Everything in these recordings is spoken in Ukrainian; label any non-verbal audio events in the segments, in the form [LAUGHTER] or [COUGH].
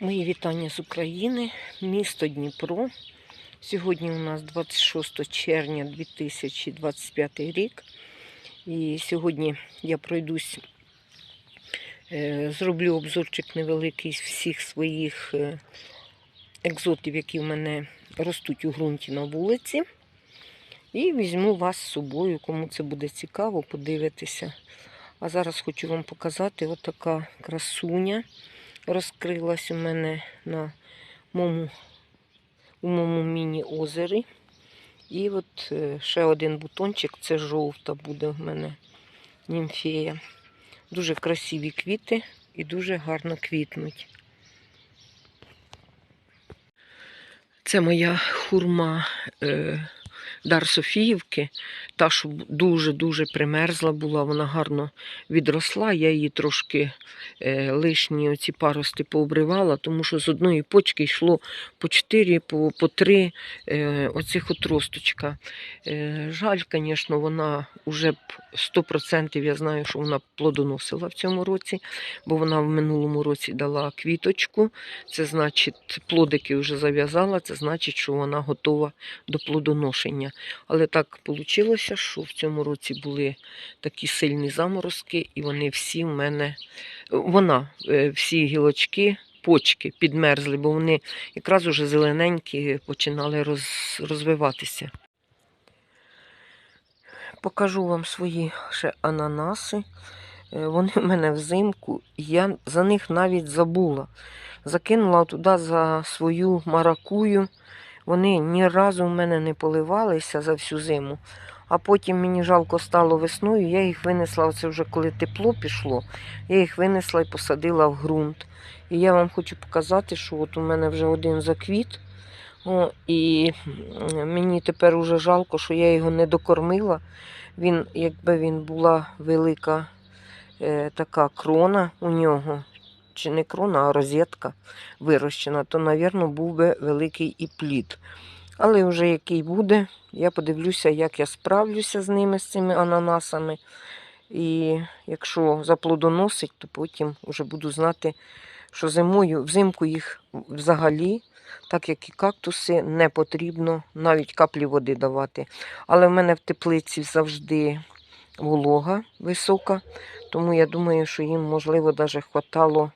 Мої вітання з України, місто Дніпро. Сьогодні у нас 26 червня 2025 рік. І сьогодні я пройдусь, е, зроблю обзорчик невеликий з всіх своїх е, екзотів, які в мене ростуть у ґрунті на вулиці. І візьму вас з собою, кому це буде цікаво, подивитися. А зараз хочу вам показати отака красуня розкрилась у мене на моєму, у моєму міні-озері. І от е, ще один бутончик, це жовта буде в мене німфея. Дуже красиві квіти і дуже гарно квітнуть. Це моя хурма е, Дар Софіївки, та, що дуже-дуже примерзла була, вона гарно відросла. Я її трошки е, лишні оці парости пообривала, тому що з одної почки йшло по 4, по, по 3 е, оцих отросточка. Е, жаль, звісно, вона вже б 100% я знаю, що вона плодоносила в цьому році, бо вона в минулому році дала квіточку. Це значить, плодики вже зав'язала, це значить, що вона готова до плодоношення. Але так вийшло, що в цьому році були такі сильні заморозки, і вони всі в мене, вона, е, всі гілочки, почки підмерзли, бо вони якраз уже зелененькі починали роз, розвиватися. Покажу вам свої ще ананаси. Е, Вони в мене взимку, я за них навіть забула. Закинула туди за свою маракую. Вони ні разу в мене не поливалися за всю зиму. А потім мені жалко стало весною, я їх винесла, оце вже коли тепло пішло, я їх винесла і посадила в ґрунт. І я вам хочу показати, що от у мене вже один заквіт. О, і мені тепер уже жалко, що я його не докормила. Він, якби він була велика е, така крона у нього, чи не крона, а розетка вирощена, то, мабуть, був би великий і плід. Але вже який буде, я подивлюся, як я справлюся з ними, з цими ананасами. І якщо заплодоносить, то потім вже буду знати, що зимою, взимку їх взагалі, так як і кактуси, не потрібно навіть каплі води давати. Але в мене в теплиці завжди волога висока, тому я думаю, що їм, можливо, навіть хватало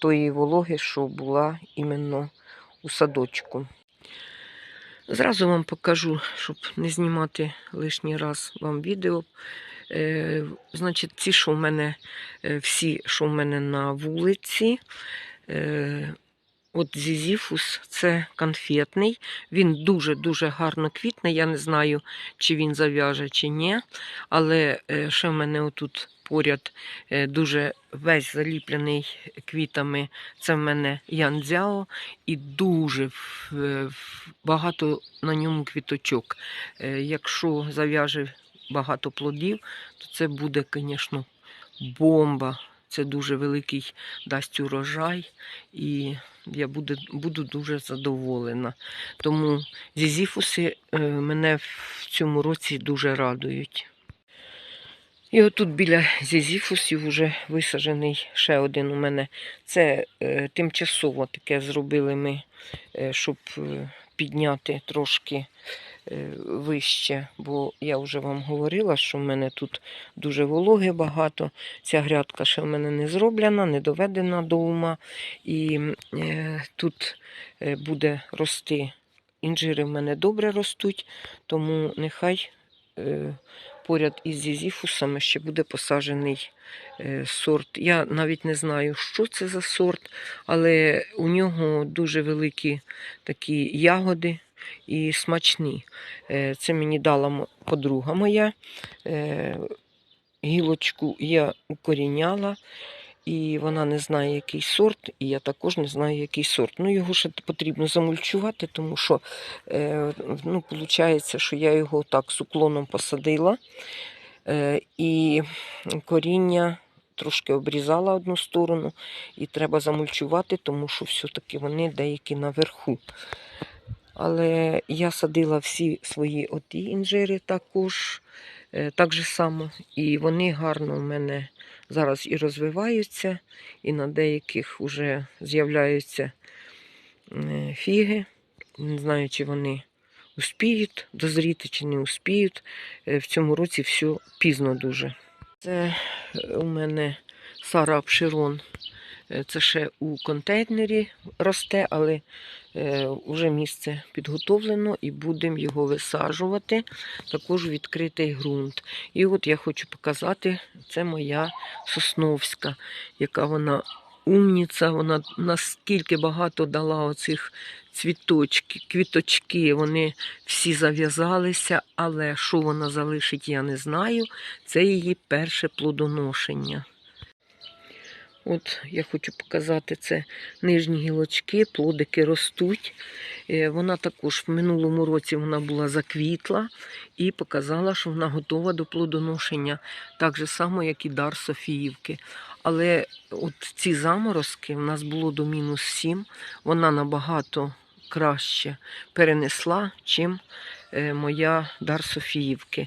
тої вологи, що була іменно у садочку. Зразу вам покажу, щоб не знімати лишній раз вам відео. Е, значить, ці, що в мене, е, всі, що в мене на вулиці. Е, От Зізіфус це конфетний. Він дуже-дуже гарно квітне. Я не знаю, чи він зав'яже, чи ні. Але е, ще в мене отут поряд е, дуже весь заліплений квітами. Це в мене Янцзяо і дуже в- багато на ньому квіточок. Е, Якщо зав'яже багато плодів, то це буде, звісно, бомба. Це дуже великий дасть урожай, і я буду, буду дуже задоволена. Тому зізіфуси е, мене в цьому році дуже радують. І отут біля зізіфусів вже висаджений ще один у мене. Це е, тимчасово таке зробили ми, е, щоб е, підняти трошки вище, бо я вже вам говорила, що в мене тут дуже вологи багато. Ця грядка ще в мене не зроблена, не доведена до ума. І е, тут е, буде рости. Інжири в мене добре ростуть, тому нехай е, поряд із зізіфусами ще буде посаджений е, сорт. Я навіть не знаю, що це за сорт, але у нього дуже великі такі ягоди і смачні. Е, Це мені дала подруга моя. Е, Гілочку я укоріняла, і вона не знає, який сорт, і я також не знаю, який сорт. Ну, його ще потрібно замульчувати, тому що е, ну, виходить, що я його так з уклоном посадила. І коріння трошки обрізала одну сторону, і треба замульчувати, тому що все-таки вони деякі наверху. Але я садила всі свої оті інжири також е, так же само. І вони гарно в мене зараз і розвиваються, і на деяких вже з'являються е, фіги. Не знаю, чи вони успіють дозріти, чи не успіють. Е, В цьому році все пізно дуже. Це у мене Сара Апширон. Е, Це ще у контейнері росте, але е, вже місце підготовлено і будемо його висаджувати. Також відкритий ґрунт. І от я хочу показати, це моя сосновська, яка вона умніця, вона наскільки багато дала оцих цвіточки, квіточки, вони всі зав'язалися, але що вона залишить, я не знаю. Це її перше плодоношення. От я хочу показати це нижні гілочки, плодики ростуть. Е, Вона також в минулому році вона була заквітла і показала, що вона готова до плодоношення, так же само, як і дар Софіївки. Але от ці заморозки в нас було до мінус 7, вона набагато краще перенесла, чим моя дар Софіївки.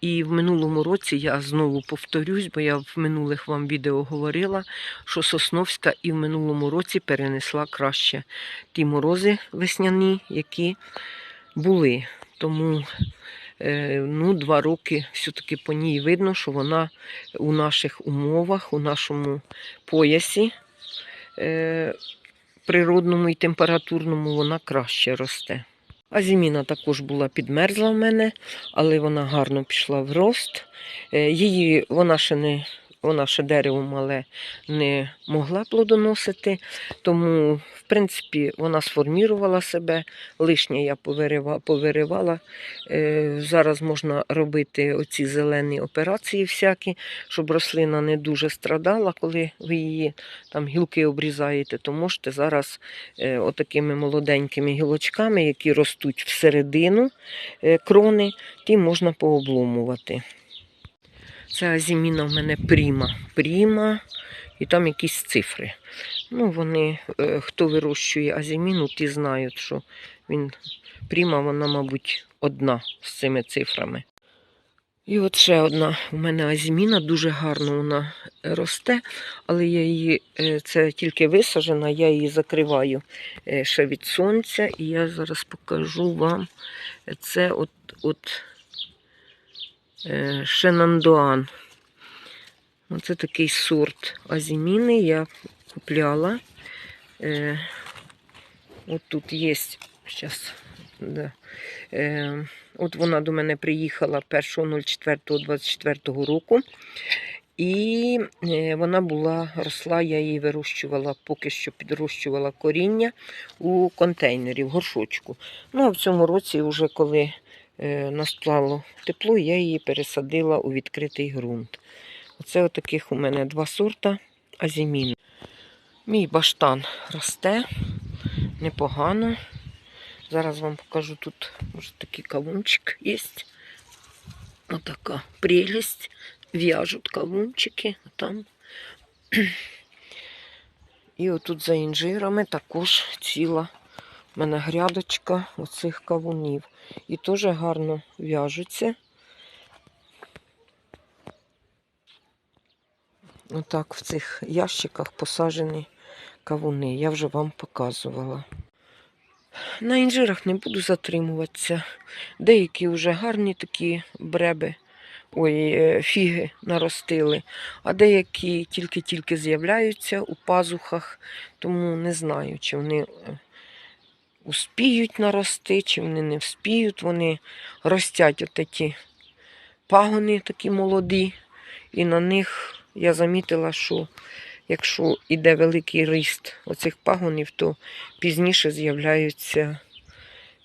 І в минулому році я знову повторюсь, бо я в минулих вам відео говорила, що Сосновська і в минулому році перенесла краще ті морози весняні, які були. Тому е, ну, два роки все-таки по ній видно, що вона у наших умовах, у нашому поясі е, природному і температурному вона краще росте. А зіміна також була підмерзла в мене, але вона гарно пішла в рост. Е, Її вона ще не вона ще дерево мале не могла плодоносити, тому, в принципі, вона сформірувала себе. Лишнє я повиривала. Е, Зараз можна робити оці зелені операції всякі, щоб рослина не дуже страдала, коли ви її там гілки обрізаєте, то можете зараз е, отакими молоденькими гілочками, які ростуть всередину е, крони, ті можна пообломувати. Це азіміна в мене пріма. Пріма, і там якісь цифри. Ну, вони, е, хто вирощує азіміну, ті знають, що він пріма, вона, мабуть, одна з цими цифрами. І от ще одна у мене азіміна, дуже гарно вона росте, але я її, е, це тільки висаджена, я її закриваю е, ще від сонця, і я зараз покажу вам. Це от, от Шенандуан. Оце такий сорт азіміни я купляла. Е, от тут є, зараз, да. е, от вона до мене приїхала 1.04.24 року. І е, вона була, росла, я її вирощувала, поки що підрощувала коріння у контейнері, в горшочку. Ну, а в цьому році, вже коли е, настало тепло, я її пересадила у відкритий ґрунт. Оце отаких у мене два сорта азімін. Мій баштан росте непогано. Зараз вам покажу тут ось такий кавунчик є. Отака прелість. В'яжуть кавунчики там. І отут за інжирами також ціла в мене грядочка оцих кавунів. І теж гарно в'яжуться. Отак в цих ящиках посаджені кавуни. Я вже вам показувала. На інжирах не буду затримуватися. Деякі вже гарні такі бреби, ой, е, фіги наростили, а деякі тільки-тільки з'являються у пазухах, тому не знаю, чи вони е, успіють нарости, чи вони не вспіють. Вони ростять отакі пагони такі молоді, і на них я замітила, що якщо йде великий ріст оцих пагонів, то пізніше з'являються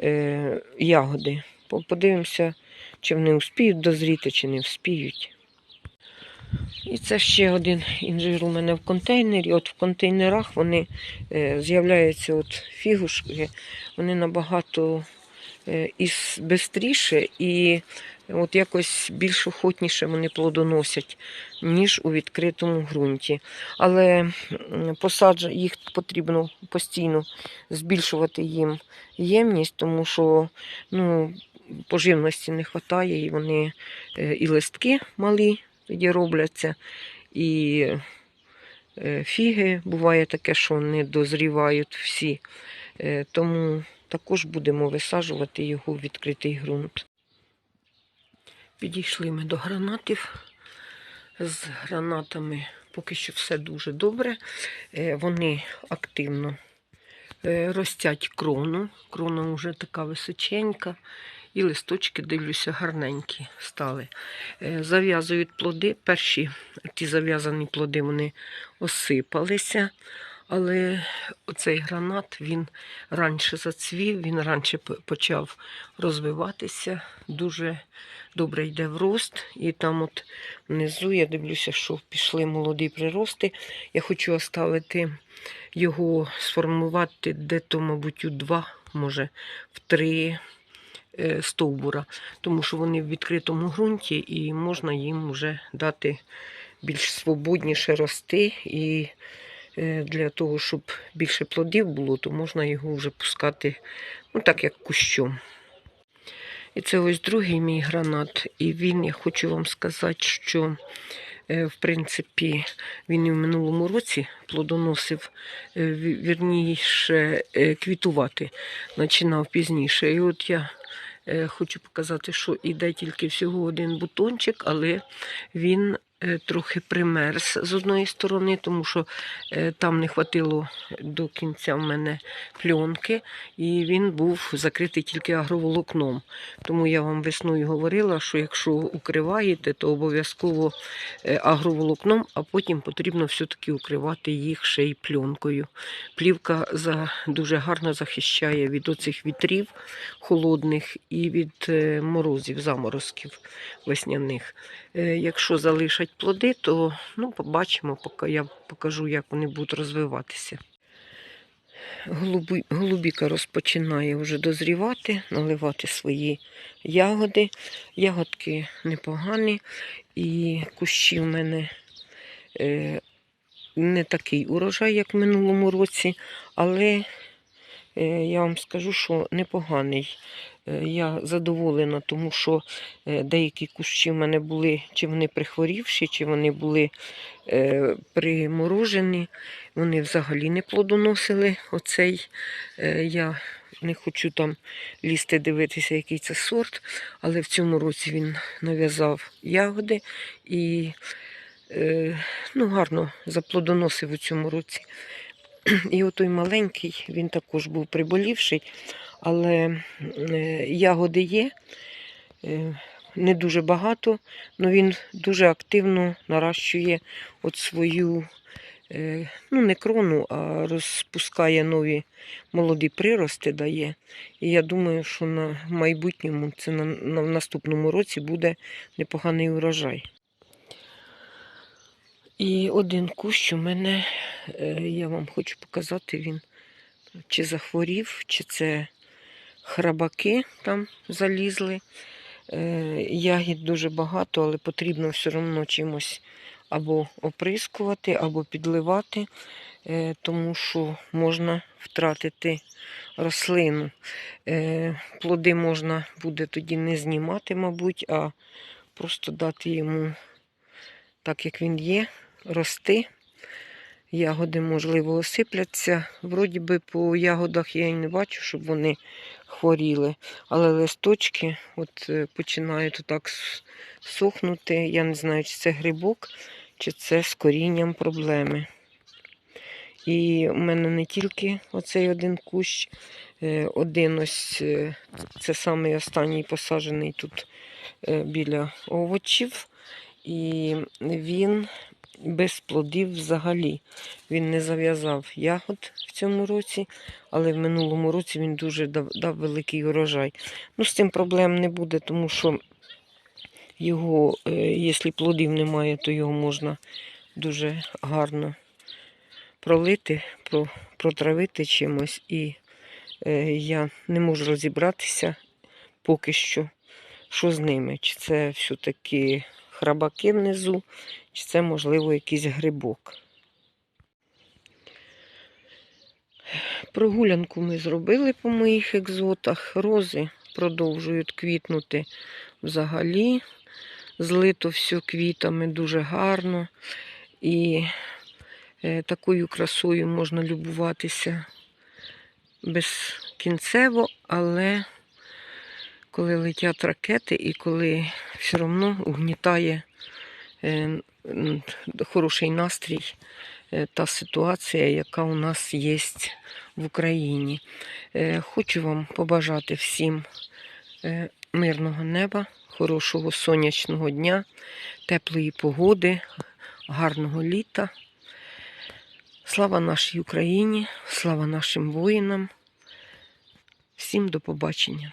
е, ягоди. Подивимося, чи вони успіють дозріти, чи не вспіють. І це ще один інжир у мене в контейнері. От в контейнерах вони е, з'являються от фігушки, вони набагато е, і швидше і от якось більш охотніше вони плодоносять, ніж у відкритому ґрунті. Але посадж... їх потрібно постійно збільшувати їм ємність, тому що ну, поживності не вистачає, і вони е, і листки малі тоді робляться, і е, фіги буває таке, що не дозрівають всі. Е, Тому також будемо висаджувати його в відкритий ґрунт. Підійшли ми до гранатів. З гранатами поки що все дуже добре. Е, Вони активно ростять крону. Крона вже така височенька. І листочки, дивлюся, гарненькі стали. Е, Зав'язують плоди. Перші ті зав'язані плоди вони осипалися. Але оцей гранат він раніше зацвів, він раніше почав розвиватися, дуже добре йде в рост. І там от внизу я дивлюся, що пішли молоді прирости. Я хочу оставити його, сформувати де-то, мабуть, у два, може, в три стовбура, тому що вони в відкритому ґрунті і можна їм вже дати більш свободніше рости. І е, для того, щоб більше плодів було, то можна його вже пускати, ну так як кущом. І це ось другий мій гранат. І він, я хочу вам сказати, що е, в принципі він і в минулому році плодоносив, е, вірніше е, квітувати, починав пізніше. І от я е, хочу показати, що іде тільки всього один бутончик, але він е, трохи примерз з одної сторони, тому що е, там не хватило до кінця в мене пленки, і він був закритий тільки агроволокном. Тому я вам весною говорила, що якщо укриваєте, то обов'язково е, агроволокном, а потім потрібно все-таки укривати їх ще й пленкою. Плівка за, дуже гарно захищає від оцих вітрів холодних і від е, морозів, заморозків весняних. Е, Якщо залишать плоди, то ну, побачимо, поки я покажу, як вони будуть розвиватися. Голубі, голубіка розпочинає вже дозрівати, наливати свої ягоди. Ягодки непогані, і кущі в мене е, не такий урожай, як в минулому році, але е, я вам скажу, що непоганий. Е, Я задоволена, тому що е, деякі кущі в мене були, чи вони прихворівші, чи вони були е, приморожені. Вони взагалі не плодоносили. Оцей я не хочу там лізти дивитися, який це сорт, але в цьому році він нав'язав ягоди і ну, гарно заплодоносив у цьому році. [CLEARS THROAT] І отой маленький, він також був приболівший, але е, ягоди є, е, не дуже багато, але він дуже активно наращує от свою, е, ну не крону, а розпускає нові молоді прирости дає. І я думаю, що на майбутньому, це на, на наступному році буде непоганий урожай. І один кущ у мене, я вам хочу показати, він чи захворів, чи це храбаки там залізли. Е, Ягід дуже багато, але потрібно все одно чимось або оприскувати, або підливати, е, тому що можна втратити рослину. Е, Плоди можна буде тоді не знімати, мабуть, а просто дати йому так, як він є, рости. Ягоди, можливо, осипляться. Вроді би по ягодах я і не бачу, щоб вони хворіли. Але листочки от е, починають так сохнути. Я не знаю, чи це грибок, чи це з корінням проблеми. І в мене не тільки оцей один кущ, е, один ось е, це самий останній посаджений тут біля овочів. І він без плодів взагалі. Він не зав'язав ягод в цьому році, але в минулому році він дуже дав, дав великий урожай. Ну, з цим проблем не буде, тому що його, е, якщо плодів немає, то його можна дуже гарно пролити, про- протравити чимось. І е, я не можу розібратися поки що, що з ними. Чи це все-таки храбаки внизу, чи це, можливо, якийсь грибок. Прогулянку ми зробили по моїх екзотах. Рози продовжують квітнути взагалі. Злито все квітами дуже гарно. І е, такою красою можна любуватися безкінцево, але коли летять ракети і коли все одно угнітає е, хороший настрій, е, та ситуація, яка у нас є в Україні. Е, Хочу вам побажати всім е, мирного неба, хорошого сонячного дня, теплої погоди, гарного літа. Слава нашій Україні, слава нашим воїнам. Всім до побачення.